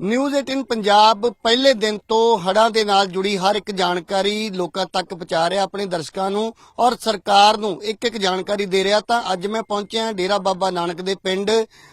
News 18 Punjab ਪਹਿਲੇ ਦਿਨ ਤੋਂ ਹੜਾਂ ਦੇ ਨਾਲ ਜੁੜੀ ਹਰ ਇੱਕ ਜਾਣਕਾਰੀ ਲੋਕਾਂ ਤੱਕ ਪਹੁੰਚਾ ਰਿਹਾ ਆਪਣੇ ਦਰਸ਼ਕਾਂ ਨੂੰ ਔਰ ਸਰਕਾਰ ਨੂੰ ਇੱਕ ਇੱਕ ਜਾਣਕਾਰੀ ਦੇ ਰਿਹਾ ਤਾਂ ਅੱਜ ਮੈਂ ਪਹੁੰਚਿਆ ਡੇਰਾ ਬਾਬਾ ਨਾਨਕ ਦੇ ਪਿੰਡ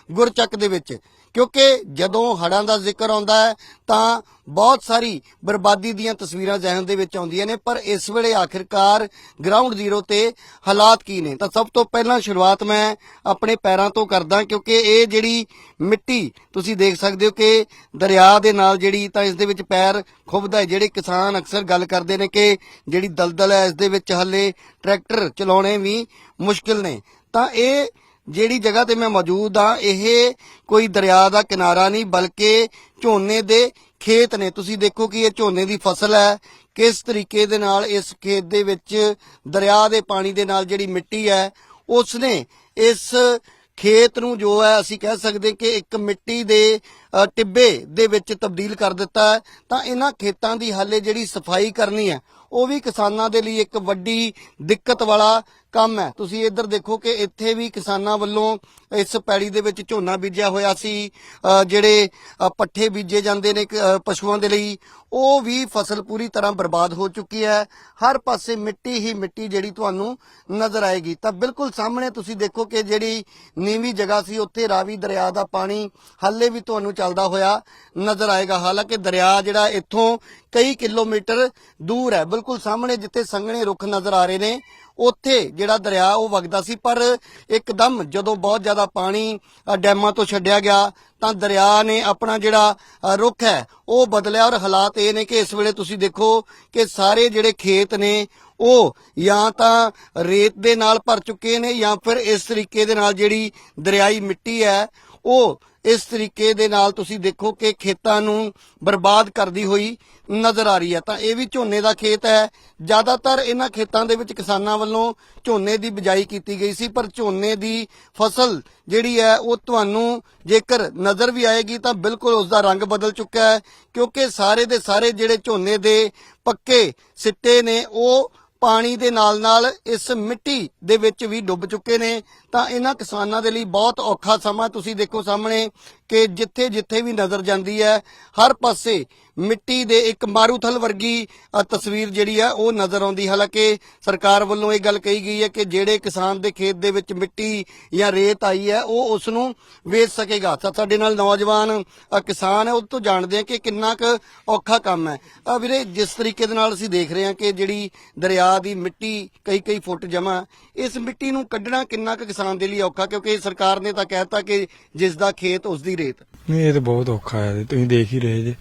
ਗੁਰਚੱਕ ਦੇ ਵਿੱਚ। ਕਿਉਂਕਿ ਜਦੋਂ ਹੜਾਂ ਦਾ ਜ਼ਿਕਰ ਆਉਂਦਾ ਹੈ, ਤਾਂ ਬਹੁਤ ਸਾਰੀ ਬਰਬਾਦੀ ਦੀਆਂ ਤਸਵੀਰਾਂ ਜ਼ਿਹਨ ਦੇ ਵਿੱਚ ਆਉਂਦੀਆਂ ਨੇ, ਪਰ ਇਸ ਵੇਲੇ ਆਖਿਰਕਾਰ ਗਰਾਊਂਡ ਜ਼ੀਰੋ ਤੇ ਹਾਲਾਤ ਕੀ ਨੇ? ਤਾਂ ਸਭ ਤੋਂ ਪਹਿਲਾਂ ਸ਼ੁਰੂਆਤ ਮੈਂ ਆਪਣੇ ਪੈਰਾਂ ਤੋਂ ਕਰਦਾ, ਕਿਉਂਕਿ ਇਹ ਜਿਹੜੀ ਮਿੱਟੀ ਤੁਸੀਂ ਦੇਖ ਸਕਦੇ ਹੋ ਕਿ ਦਰਿਆ ਦੇ ਨਾਲ ਜਿਹੜੀ ਤਾਂ ਇਸ ਦੇ ਵਿੱਚ ਪੈਰ ਖੁੱਬਦਾ ਹੈ, ਜਿਹੜੇ ਕਿਸਾਨ ਅਕਸਰ ਗੱਲ ਕਰਦੇ ਨੇ ਕਿ ਜਿਹੜੀ ਦਲਦਲ ਹੈ, ਇਸ ਦੇ ਵਿੱਚ ਹੱਲੇ ਟਰੈਕਟਰ ਚਲਾਉਣੇ ਵੀ ਮੁਸ਼ਕਿਲ ਨੇ। ਤਾਂ ਇਹ ਜਿਹੜੀ ਜਗ੍ਹਾ ਤੇ ਮੈਂ ਮੌਜੂਦ ਆ ਇਹ ਕੋਈ ਦਰਿਆ ਦਾ ਕਿਨਾਰਾ ਨਹੀਂ, ਬਲਕਿ ਝੋਨੇ ਦੇ ਖੇਤ ਨੇ। ਤੁਸੀਂ ਦੇਖੋ ਕਿ ਇਹ ਝੋਨੇ ਦੀ ਫਸਲ ਹੈ। ਕਿਸ ਤਰੀਕੇ ਦੇ ਨਾਲ ਇਸ ਖੇਤ ਦੇ ਵਿੱਚ ਦਰਿਆ ਦੇ ਪਾਣੀ ਦੇ ਨਾਲ ਜਿਹੜੀ ਮਿੱਟੀ ਹੈ, ਉਸਨੇ ਇਸ ਖੇਤ ਨੂੰ ਜੋ ਹੈ, ਅਸੀਂ ਕਹਿ ਸਕਦੇ ਕਿ ਇੱਕ ਮਿੱਟੀ ਦੇ ਟਿੱਬੇ ਦੇ ਵਿੱਚ ਤਬਦੀਲ ਕਰ ਦਿੱਤਾ ਹੈ। ਤਾਂ ਇਹਨਾਂ ਖੇਤਾਂ ਦੀ ਹਾਲੇ ਜਿਹੜੀ ਸਫ਼ਾਈ ਕਰਨੀ ਹੈ ਉਹ ਵੀ ਕਿਸਾਨਾਂ ਦੇ ਲਈ ਇੱਕ ਵੱਡੀ ਦਿੱਕਤ ਵਾਲਾ ਕੰਮ ਹੈ। ਤੁਸੀਂ ਇੱਧਰ ਦੇਖੋ ਕਿ ਇੱਥੇ ਵੀ ਕਿਸਾਨਾਂ ਵੱਲੋਂ ਇਸ ਪੈੜੀ ਦੇ ਵਿੱਚ ਝੋਨਾ ਬੀਜਿਆ ਹੋਇਆ ਸੀ। ਜਿਹੜੇ ਪੱਠੇ ਬੀਜੇ ਜਾਂਦੇ ਨੇ ਪਸ਼ੂਆਂ ਦੇ ਲਈ, ਉਹ ਵੀ ਫਸਲ ਪੂਰੀ ਤਰ੍ਹਾਂ ਬਰਬਾਦ ਹੋ ਚੁੱਕੀ ਹੈ। ਹਰ ਪਾਸੇ ਮਿੱਟੀ ਹੀ ਮਿੱਟੀ ਜਿਹੜੀ ਤੁਹਾਨੂੰ ਨਜ਼ਰ ਆਏਗੀ। ਤਾਂ ਬਿਲਕੁਲ ਸਾਹਮਣੇ ਤੁਸੀਂ ਦੇਖੋ ਕਿ ਜਿਹੜੀ ਨੀਵੀਂ ਜਗ੍ਹਾ ਸੀ, ਉੱਥੇ ਰਾਵੀ ਦਰਿਆ ਦਾ ਪਾਣੀ ਹਾਲੇ ਵੀ ਤੁਹਾਨੂੰ ਚੱਲਦਾ ਹੋਇਆ ਨਜ਼ਰ ਆਏਗਾ। ਹਾਲਾਂਕਿ ਦਰਿਆ ਜਿਹੜਾ ਇੱਥੋਂ ਕਈ ਕਿਲੋਮੀਟਰ ਦੂਰ ਹੈ। ਬਿਲਕੁਲ ਸਾਹਮਣੇ ਜਿੱਥੇ ਸੰਘਣੇ ਰੁੱਖ ਨਜ਼ਰ ਆ ਰਹੇ ਨੇ, ਉੱਥੇ ਜਿਹੜਾ ਦਰਿਆ ਉਹ ਵਗਦਾ ਸੀ, ਪਰ ਇੱਕਦਮ ਜਦੋਂ ਬਹੁਤ ਜ਼ਿਆਦਾ ਪਾਣੀ ਡੈਮਾਂ ਤੋਂ ਛੱਡਿਆ ਗਿਆ, ਤਾਂ ਦਰਿਆ ਨੇ ਆਪਣਾ ਜਿਹੜਾ ਰੁੱਖ ਹੈ, ਉਹ ਬਦਲਿਆ। ਔਰ ਹਾਲਾਤ ਇਹ ਨੇ ਕਿ ਇਸ ਵੇਲੇ ਤੁਸੀਂ ਦੇਖੋ ਕਿ ਸਾਰੇ ਜਿਹੜੇ ਖੇਤ ਨੇ, ਉਹ ਜਾਂ ਤਾਂ ਰੇਤ ਦੇ ਨਾਲ ਭਰ ਚੁੱਕੇ ਨੇ, ਜਾਂ ਫਿਰ ਇਸ ਤਰੀਕੇ ਦੇ ਨਾਲ ਜਿਹੜੀ ਦਰਿਆਈ ਮਿੱਟੀ ਹੈ, ਉਹ ਇਸ ਤਰੀਕੇ ਦੇ ਨਾਲ ਤੁਸੀਂ ਦੇਖੋ ਕਿ ਖੇਤਾਂ ਨੂੰ ਬਰਬਾਦ ਕਰਦੀ ਹੋਈ ਨਜ਼ਰ ਆ ਰਹੀ ਹੈ। ਤਾਂ ਇਹ ਵੀ ਝੋਨੇ ਦਾ ਖੇਤ ਹੈ। ਜ਼ਿਆਦਾਤਰ ਇਹਨਾਂ ਖੇਤਾਂ ਦੇ ਵਿੱਚ ਕਿਸਾਨਾਂ ਵੱਲੋਂ ਝੋਨੇ ਦੀ ਬਿਜਾਈ ਕੀਤੀ ਗਈ ਸੀ, ਪਰ ਝੋਨੇ ਦੀ ਫਸਲ ਜਿਹੜੀ ਹੈ, ਉਹ ਤੁਹਾਨੂੰ ਜੇਕਰ ਨਜ਼ਰ ਵੀ ਆਏਗੀ ਤਾਂ ਬਿਲਕੁਲ ਉਸ ਦਾ ਰੰਗ ਬਦਲ ਚੁੱਕਾ ਹੈ, ਕਿਉਂਕਿ ਸਾਰੇ ਦੇ ਸਾਰੇ ਜਿਹੜੇ ਝੋਨੇ ਦੇ ਪੱਕੇ ਸਿੱਟੇ ਨੇ, ਉਹ ਪਾਣੀ ਦੇ ਨਾਲ ਨਾਲ ਇਸ ਮਿੱਟੀ ਦੇ ਵਿੱਚ ਵੀ ਡੁੱਬ ਚੁੱਕੇ ਨੇ। ਤਾਂ ਇਹਨਾਂ ਕਿਸਾਨਾਂ ਦੇ ਲਈ ਬਹੁਤ ਔਖਾ ਸਮਾਂ ਤੁਸੀਂ ਦੇਖੋ ਸਾਹਮਣੇ ਕਿ ਜਿੱਥੇ ਜਿੱਥੇ ਵੀ ਨਜ਼ਰ ਜਾਂਦੀ ਹੈ, ਹਰ ਪਾਸੇ ਮਿੱਟੀ ਦੇ ਇੱਕ ਮਾਰੂਥਲ ਵਰਗੀ ਤਸਵੀਰ ਜਿਹੜੀ ਹੈ ਉਹ ਨਜ਼ਰ ਆਉਂਦੀ। ਹਾਲਾਂਕਿ ਸਰਕਾਰ ਵੱਲੋਂ ਇਹ ਗੱਲ ਕਹੀ ਗਈ ਹੈ ਕਿ ਜਿਹੜੇ ਕਿਸਾਨ ਦੇ ਖੇਤ ਦੇ ਵਿੱਚ ਮਿੱਟੀ ਜਾਂ ਰੇਤ ਆਈ ਹੈ ਉਹ ਉਸ ਨੂੰ ਵੇਚ ਸਕੇਗਾ। ਸਾਡੇ ਨਾਲ ਨੌਜਵਾਨ ਕਿਸਾਨ ਹੈ ਉਹ ਤੋਂ ਜਾਣਦੇ ਆ ਕਿ ਕਿੰਨਾ ਕੁ ਔਖਾ ਕੰਮ ਹੈ। ਤਾਂ ਵੀਰੇ ਜਿਸ ਤਰੀਕੇ ਦੇ ਨਾਲ ਅਸੀਂ ਦੇਖ ਰਹੇ ਹਾਂ ਕਿ ਜਿਹੜੀ ਦਰਿਆ ਦੀ ਮਿੱਟੀ ਕਈ ਕਈ ਫੁੱਟ ਜਮਾ ਇਸ ਮਿੱਟੀ ਨੂੰ ਕੱਢਣਾ ਕਿੰਨਾ ਕੁ ਕਿਸਾਨ ਦੇ ਲਈ ਔਖਾ ਕਿਉਂਕਿ ਸਰਕਾਰ ਨੇ ਤਾਂ ਕਹਿਤਾ ਕਿ ਜਿਸ ਦਾ ਖੇਤ ਉਸ ਦੀ ਰੇਤ। ਨਹੀਂ ਇਹ ਤਾਂ ਬਹੁਤ ਔਖਾ ਹੈ ਤੁਸੀਂ ਦੇਖ ਹੀ ਰਹੇ ਜੇ।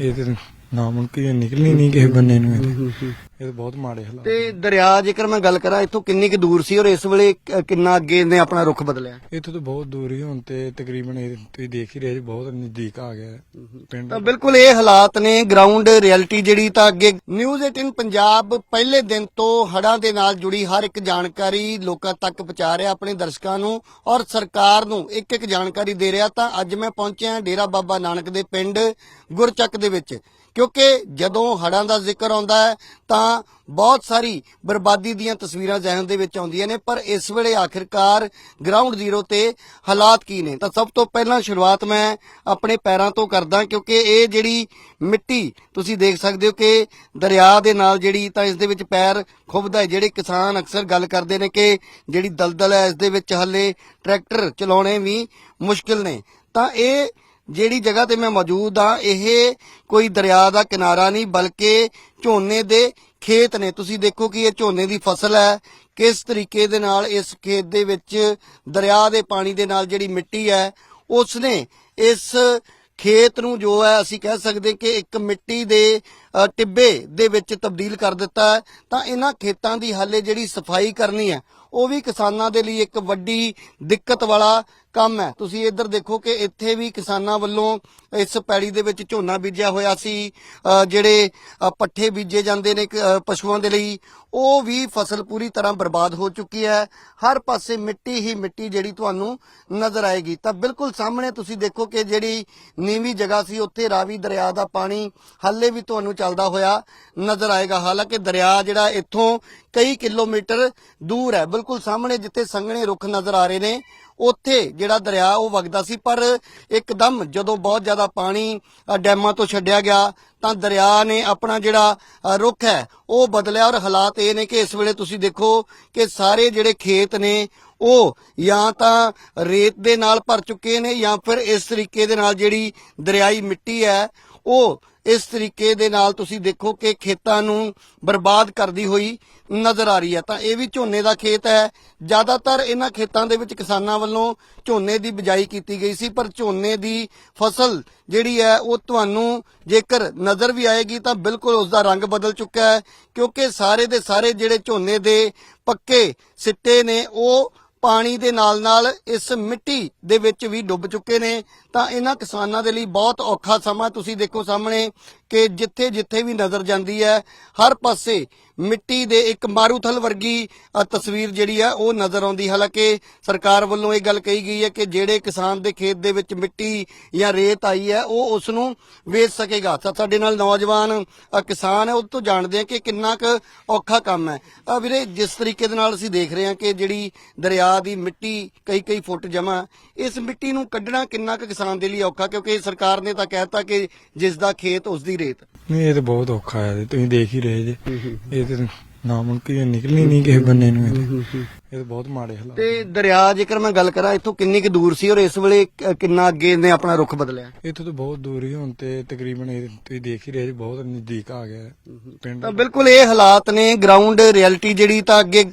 ਇਹ ਤੇ ਨਾ ਮੁਮਕਿਨ ਨਿਕਲਣੀ ਨਹੀਂ ਕਿਸੇ ਬੰਨੇ ਨੂੰ ਇਹ ਤੇ। ਇਹ ਤਾਂ ਬਹੁਤ ਮਾੜੇ ਹਾਲਾਤ ਤੇ ਦਰਿਆ ਜੇਕਰ ਮੈਂ ਗੱਲ ਕਰਾਂ ਇੱਥੋਂ ਕਿੰਨੀ ਕੁ ਦੂਰ ਸੀ ਔਰ ਇਸ ਵੇਲੇ ਕ- ਕਿੰਨਾ ਅੱਗੇ ਨੇ ਆਪਣਾ ਰੁਖ ਬਦਲਿਆ? ਇੱਥੋਂ ਤਾਂ ਬਹੁਤ ਦੂਰ ਹੀ ਹੁਣ ਤੇ ਤਕਰੀਬਨ ਇਹ ਤੁਸੀਂ ਦੇਖ ਹੀ ਰਹੇ ਜੇ ਬਹੁਤ ਨਜ਼ਦੀਕ ਆ ਗਿਆ ਹੈ ਪਿੰਡ। ਤਾਂ ਬਿਲਕੁਲ ਇਹ ਹਾਲਾਤ ਨੇ ਗਰਾਊਂਡ ਰਿਐਲਿਟੀ ਜਿਹੜੀ ਤਾਂ ਅੱਗੇ ਨਿਊਜ਼ 18 ਪੰਜਾਬ ਪਹਿਲੇ ਦਿਨ ਤੋਂ ਹੜ੍ਹਾਂ ਦੇ ਨਾਲ ਜੁੜੀ ਹਰ ਇੱਕ ਜਾਣਕਾਰੀ ਲੋਕਾਂ ਤੱਕ ਪਹੁੰਚਾ ਰਿਹਾ ਆਪਣੇ ਦਰਸ਼ਕਾਂ ਨੂੰ ਔਰ ਸਰਕਾਰ ਨੂੰ ਇੱਕ ਇੱਕ ਜਾਣਕਾਰੀ ਦੇ ਰਿਹਾ ਤਾਂ ਅੱਜ ਮੈਂ ਪਹੁੰਚਿਆ ਡੇਰਾ ਬਾਬਾ ਨਾਨਕ ਦੇ ਪਿੰਡ ਗੁਰਚੱਕ ਦੇ ਵਿੱਚ। ਕਿਉਂਕਿ ਜਦੋਂ ਹੜਾਂ ਦਾ ਜ਼ਿਕਰ ਆਉਂਦਾ ਹੈ, ਤਾਂ ਬਹੁਤ ਸਾਰੀ ਬਰਬਾਦੀ ਦੀਆਂ ਤਸਵੀਰਾਂ ਜ਼ਿਹਨ ਦੇ ਵਿੱਚ ਆਉਂਦੀਆਂ ਨੇ। ਪਰ ਇਸ ਵੇਲੇ ਆਖਿਰਕਾਰ ਗਰਾਊਂਡ ਜ਼ੀਰੋ ਤੇ ਹਾਲਾਤ ਕੀ ਨੇ? ਤਾਂ ਸਭ ਤੋਂ ਪਹਿਲਾਂ ਸ਼ੁਰੂਆਤ ਮੈਂ ਆਪਣੇ ਪੈਰਾਂ ਤੋਂ ਕਰਦਾ, ਕਿਉਂਕਿ ਇਹ ਜਿਹੜੀ ਮਿੱਟੀ ਤੁਸੀਂ ਦੇਖ ਸਕਦੇ ਹੋ ਕਿ ਦਰਿਆ ਦੇ ਨਾਲ ਜਿਹੜੀ ਤਾਂ ਇਸ ਦੇ ਵਿੱਚ ਪੈਰ ਖੁੱਬਦਾ ਹੈ। ਜਿਹੜੇ ਕਿਸਾਨ ਅਕਸਰ ਗੱਲ ਕਰਦੇ ਨੇ ਕਿ ਜਿਹੜੀ ਦਲਦਲ ਹੈ, ਇਸ ਦੇ ਵਿੱਚ ਹੱਲੇ ਟਰੈਕਟਰ ਚਲਾਉਣੇ ਵੀ ਮੁਸ਼ਕਿਲ ਨੇ। ਤਾਂ ਇਹ ਜਿਹੜੀ ਜਗ੍ਹਾ ਤੇ ਮੈਂ ਮੌਜੂਦ ਆ ਇਹ ਕੋਈ ਦਰਿਆ ਦਾ ਕਿਨਾਰਾ ਨਹੀਂ, ਬਲਕਿ ਝੋਨੇ ਦੇ ਖੇਤ ਨੇ। ਤੁਸੀਂ ਦੇਖੋ ਕਿ ਇਹ ਝੋਨੇ ਦੀ ਫਸਲ ਹੈ। ਕਿਸ ਤਰੀਕੇ ਦੇ ਨਾਲ ਇਸ ਖੇਤ ਦੇ ਵਿੱਚ ਦਰਿਆ ਦੇ ਪਾਣੀ ਦੇ ਨਾਲ ਜਿਹੜੀ ਮਿੱਟੀ ਹੈ, ਉਸਨੇ ਇਸ ਖੇਤ ਨੂੰ ਜੋ ਹੈ, ਅਸੀਂ ਕਹਿ ਸਕਦੇ ਕਿ ਇੱਕ ਮਿੱਟੀ ਦੇ ਟਿੱਬੇ ਦੇ ਵਿੱਚ ਤਬਦੀਲ ਕਰ ਦਿੱਤਾ ਹੈ, ਤਾਂ ਇਹਨਾਂ ਖੇਤਾਂ ਦੀ ਹਾਲੇ ਜਿਹੜੀ ਸਫ਼ਾਈ ਕਰਨੀ ਹੈ, ਉਹ ਵੀ ਕਿਸਾਨਾਂ ਦੇ ਲਈ ਇੱਕ ਵੱਡੀ ਦਿੱਕਤ ਵਾਲਾ ਕੰਮ ਹੈ। ਤੁਸੀਂ ਇੱਧਰ ਦੇਖੋ ਕਿ ਇੱਥੇ ਵੀ ਕਿਸਾਨਾਂ ਵੱਲੋਂ ਇਸ ਪੈੜੀ ਦੇ ਵਿੱਚ ਝੋਨਾ ਬੀਜਿਆ ਹੋਇਆ ਸੀ। ਜਿਹੜੇ ਪੱਠੇ ਬੀਜੇ ਜਾਂਦੇ ਨੇ ਪਸ਼ੂਆਂ ਦੇ ਲਈ, ਉਹ ਵੀ ਫਸਲ ਪੂਰੀ ਤਰ੍ਹਾਂ ਬਰਬਾਦ ਹੋ ਚੁੱਕੀ ਹੈ। ਹਰ ਪਾਸੇ ਮਿੱਟੀ ਹੀ ਮਿੱਟੀ ਜਿਹੜੀ ਤੁਹਾਨੂੰ ਨਜ਼ਰ ਆਏਗੀ। ਤਾਂ ਬਿਲਕੁਲ ਸਾਹਮਣੇ ਤੁਸੀਂ ਦੇਖੋ ਕਿ ਜਿਹੜੀ ਨੀਵੀਂ ਜਗ੍ਹਾ ਸੀ, ਉੱਥੇ ਰਾਵੀ ਦਰਿਆ ਦਾ ਪਾਣੀ ਹਾਲੇ ਵੀ ਤੁਹਾਨੂੰ ਚੱਲਦਾ ਹੋਇਆ ਨਜ਼ਰ ਆਏਗਾ। ਹਾਲਾਂਕਿ ਦਰਿਆ ਜਿਹੜਾ ਇੱਥੋਂ ਕਈ ਕਿਲੋਮੀਟਰ ਦੂਰ ਹੈ। ਬਿਲਕੁਲ ਸਾਹਮਣੇ ਜਿੱਥੇ ਸੰਘਣੇ ਰੁੱਖ ਨਜ਼ਰ ਆ ਰਹੇ ਨੇ ਉੱਥੇ ਜਿਹੜਾ ਦਰਿਆ ਉਹ ਵਗਦਾ ਸੀ ਪਰ ਇੱਕਦਮ ਜਦੋਂ ਬਹੁਤ ਜ਼ਿਆਦਾ ਪਾਣੀ ਡੈਮਾਂ ਤੋਂ ਛੱਡਿਆ ਗਿਆ ਤਾਂ ਦਰਿਆ ਨੇ ਆਪਣਾ ਜਿਹੜਾ ਅ, ਹੈ ਉਹ ਬਦਲਿਆ। ਔਰ ਹਾਲਾਤ ਇਹ ਨੇ ਕਿ ਇਸ ਵੇਲੇ ਤੁਸੀਂ ਦੇਖੋ ਕਿ ਸਾਰੇ ਜਿਹੜੇ ਖੇਤ ਨੇ ਉਹ ਜਾਂ ਤਾਂ ਰੇਤ ਦੇ ਨਾਲ ਭਰ ਚੁੱਕੇ ਨੇ ਜਾਂ ਫਿਰ ਇਸ ਤਰੀਕੇ ਦੇ ਨਾਲ ਜਿਹੜੀ ਦਰਿਆਈ ਮਿੱਟੀ ਹੈ ਉਹ ਇਸ ਤਰੀਕੇ ਦੇ ਨਾਲ ਤੁਸੀਂ ਦੇਖੋ ਕਿ ਖੇਤਾਂ ਨੂੰ ਬਰਬਾਦ ਕਰਦੀ ਹੋਈ ਨਜ਼ਰ ਆ ਰਹੀ ਹੈ। ਤਾਂ ਇਹ ਵੀ ਝੋਨੇ ਦਾ ਖੇਤ ਹੈ। ਜ਼ਿਆਦਾਤਰ ਇਹਨਾਂ ਖੇਤਾਂ ਦੇ ਵਿੱਚ ਕਿਸਾਨਾਂ ਵੱਲੋਂ ਝੋਨੇ ਦੀ ਬਿਜਾਈ ਕੀਤੀ ਗਈ ਸੀ, ਪਰ ਝੋਨੇ ਦੀ ਫਸਲ ਜਿਹੜੀ ਹੈ, ਉਹ ਤੁਹਾਨੂੰ ਜੇਕਰ ਨਜ਼ਰ ਵੀ ਆਏਗੀ ਤਾਂ ਬਿਲਕੁਲ ਉਸ ਦਾ ਰੰਗ ਬਦਲ ਚੁੱਕਾ ਹੈ, ਕਿਉਂਕਿ ਸਾਰੇ ਦੇ ਸਾਰੇ ਜਿਹੜੇ ਝੋਨੇ ਦੇ ਪੱਕੇ ਸਿੱਟੇ ਨੇ, ਉਹ ਪਾਣੀ ਦੇ ਨਾਲ ਨਾਲ ਇਸ ਮਿੱਟੀ ਦੇ ਵਿੱਚ ਵੀ ਡੁੱਬ ਚੁੱਕੇ ਨੇ। ਤਾਂ ਇਹਨਾਂ ਕਿਸਾਨਾਂ ਦੇ ਲਈ ਬਹੁਤ ਔਖਾ ਸਮਾਂ। ਤੁਸੀਂ ਦੇਖੋ ਸਾਹਮਣੇ ਕਿ ਜਿੱਥੇ ਜਿੱਥੇ ਵੀ ਨਜ਼ਰ ਜਾਂਦੀ ਹੈ ਹਰ ਪਾਸੇ ਮਿੱਟੀ ਦੇ ਇੱਕ ਮਾਰੂਥਲ ਵਰਗੀ ਤਸਵੀਰ ਜਿਹੜੀ ਹੈ ਉਹ ਨਜ਼ਰ ਆਉਂਦੀ। ਹਾਲਾਂਕਿ ਸਰਕਾਰ ਵੱਲੋਂ ਇਹ ਗੱਲ ਕਹੀ ਗਈ ਹੈ ਕਿ ਜਿਹੜੇ ਕਿਸਾਨ ਦੇ ਖੇਤ ਦੇ ਵਿੱਚ ਮਿੱਟੀ ਜਾਂ ਰੇਤ ਆਈ ਹੈ ਉਹ ਉਸ ਨੂੰ ਵੇਚ ਸਕੇਗਾ। ਤਾਂ ਸਾਡੇ ਨਾਲ ਨੌਜਵਾਨ ਕਿਸਾਨ ਹੈ ਉਹ ਤੋਂ ਜਾਣਦੇ ਆ ਕਿ ਕਿੰਨਾ ਕੁ ਔਖਾ ਕੰਮ ਹੈ। ਅ, ਵੀਰੇ ਜਿਸ ਤਰੀਕੇ ਦੇ ਨਾਲ ਅਸੀਂ ਦੇਖ ਰਹੇ ਹਾਂ ਕਿ ਜਿਹੜੀ ਦਰਿਆ ਦੀ ਮਿੱਟੀ ਕਈ ਕਈ ਫੁੱਟ ਜਮਾ ਇਸ ਮਿੱਟੀ ਨੂੰ ਕੱਢਣਾ ਕਿੰਨਾ ਕੁ ਕਿਸਾਨ ਦੇ ਲਈ ਔਖਾ ਕਿਉਂਕਿ ਸਰਕਾਰ ਨੇ ਤਾਂ ਕਹਿਤਾ ਕਿ ਜਿਸ ਦਾ ਖੇਤ ਉਸ ਦੀ ਰੇਤ। ਨਹੀਂ ਇਹ ਤਾਂ ਬਹੁਤ ਔਖਾ ਹੈ ਤੁਸੀਂ ਦੇਖ ਹੀ ਰਹੇ ਜੇ। ਇਹ ਤੇ ਨਾ ਮੁਮਕਿਨ ਨਿਕਲਣੀ ਨਹੀਂ ਕਿਸੇ ਬੰਨੇ ਨੂੰ ਇਹ। ਇਹ ਤਾਂ ਬਹੁਤ ਮਾੜੇ ਹਾਲਾਤ ਤੇ ਦਰਿਆ ਜੇਕਰ ਮੈਂ ਗੱਲ ਕਰਾਂ ਇੱਥੋਂ ਕਿੰਨੀ ਕੁ ਦੂਰ ਸੀ ਔਰ ਇਸ ਵੇਲੇ ਕਿੰਨਾ ਅੱਗੇ ਨੇ ਆਪਣਾ ਰੁਖ ਬਦਲਿਆ? ਇੱਥੋਂ ਤਾਂ ਬਹੁਤ ਦੂਰ ਹੀ ਹੁਣ ਤੇ ਤਕਰੀਬਨ ਇਹ ਤੁਸੀਂ ਦੇਖ ਹੀ ਰਹੇ ਜੇ ਬਹੁਤ ਨਜ਼ਦੀਕ ਆ ਗਿਆ ਹੈ ਪਿੰਡ। ਤਾਂ ਬਿਲਕੁਲ ਇਹ ਹਾਲਾਤ ਨੇ ਗਰਾਊਂਡ ਰਿਐਲਿਟੀ ਜਿਹੜੀ ਤਾਂ ਅੱਗੇ